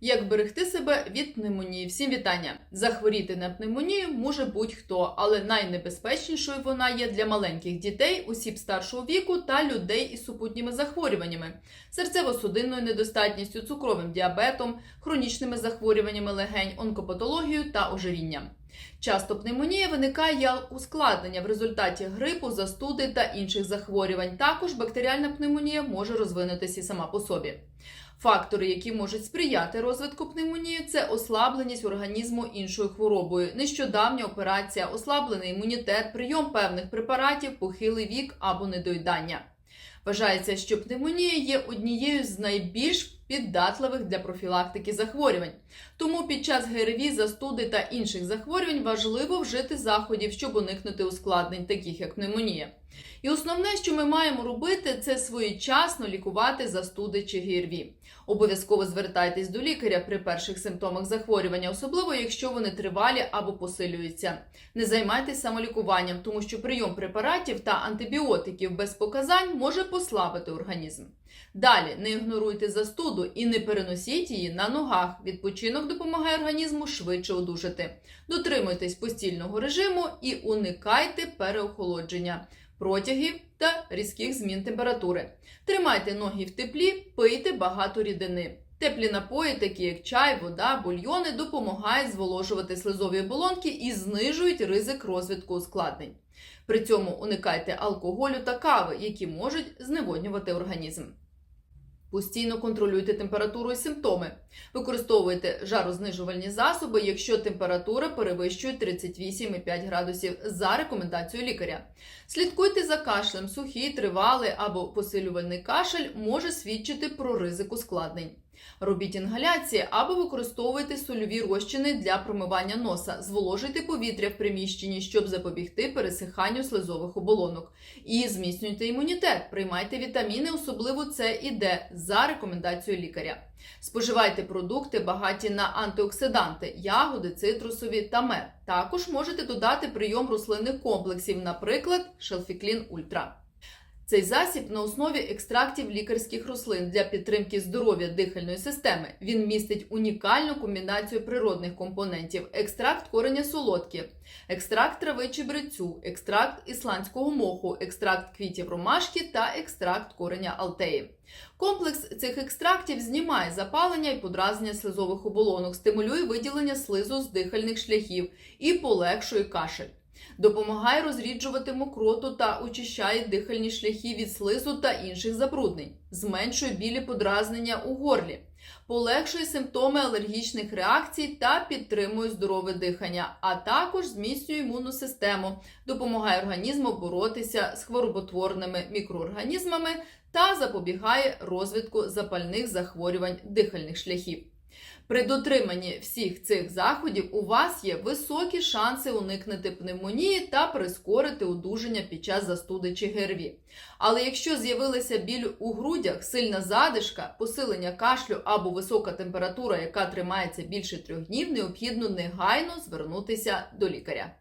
Як берегти себе від пневмонії? Всім вітання! Захворіти на пневмонію може будь-хто, але найнебезпечнішою вона є для маленьких дітей, осіб старшого віку та людей із супутніми захворюваннями, серцево-судинною недостатністю, цукровим діабетом, хронічними захворюваннями легень, онкопатологією та ожирінням. Часто пневмонія виникає як ускладнення в результаті грипу, застуди та інших захворювань. Також бактеріальна пневмонія може розвинутися сама по собі. Фактори, які можуть сприяти розвитку пневмонії, це ослабленість організму іншою хворобою, нещодавня операція, ослаблений імунітет, прийом певних препаратів, похилий вік або недоїдання. Вважається, що пневмонія є однією з найбільш піддатливих для профілактики захворювань. Тому під час ГРВІ, застуди та інших захворювань важливо вжити заходів, щоб уникнути ускладнень, таких як пневмонія. І основне, що ми маємо робити, це своєчасно лікувати застуди чи ГРВІ. Обов'язково звертайтесь до лікаря при перших симптомах захворювання, особливо якщо вони тривалі або посилюються. Не займайтесь самолікуванням, тому що прийом препаратів та антибіотиків без показань може послабити організм. Далі не ігноруйте застуду і не переносіть її на ногах. Відпочинок допомагає організму швидше одужати. Дотримуйтесь постільного режиму і уникайте переохолодження, протягів та різких змін температури. Тримайте ноги в теплі, пийте багато рідини. Теплі напої, такі як чай, вода, бульйони, допомагають зволожувати слизові оболонки і знижують ризик розвитку ускладнень. При цьому уникайте алкоголю та кави, які можуть зневоднювати організм. Постійно контролюйте температуру і симптоми. Використовуйте жарознижувальні засоби, якщо температура перевищує 38,5 градусів за рекомендацією лікаря. Слідкуйте за кашлем. Сухий, тривалий або посилювальний кашель може свідчити про ризик ускладнень. Робіть інгаляції або використовуйте сольові розчини для промивання носа. Зволожуйте повітря в приміщенні, щоб запобігти пересиханню слизових оболонок. І зміцнюйте імунітет. Приймайте вітаміни, особливо С і Д, за рекомендацією лікаря. Споживайте продукти, багаті на антиоксиданти, ягоди, цитрусові та мед. Також можете додати прийом рослинних комплексів, наприклад, шелфіклін Ультра. Цей засіб на основі екстрактів лікарських рослин для підтримки здоров'я дихальної системи. Він містить унікальну комбінацію природних компонентів: екстракт кореня солодкі, екстракт трави чебрецю, екстракт ісландського моху, екстракт квітів ромашки та екстракт кореня алтеї. Комплекс цих екстрактів знімає запалення і подразнення слизових оболонок, стимулює виділення слизу з дихальних шляхів і полегшує кашель. Допомагає розріджувати мокроту та очищає дихальні шляхи від слизу та інших забруднень, зменшує білі подразнення у горлі, полегшує симптоми алергічних реакцій та підтримує здорове дихання, а також зміцнює імунну систему, допомагає організму боротися з хвороботворними мікроорганізмами та запобігає розвитку запальних захворювань дихальних шляхів. При дотриманні всіх цих заходів у вас є високі шанси уникнути пневмонії та прискорити одужання під час застуди чи ГРВІ. Але якщо з'явилася біль у грудях, сильна задишка, посилення кашлю або висока температура, яка тримається більше трьох днів, необхідно негайно звернутися до лікаря.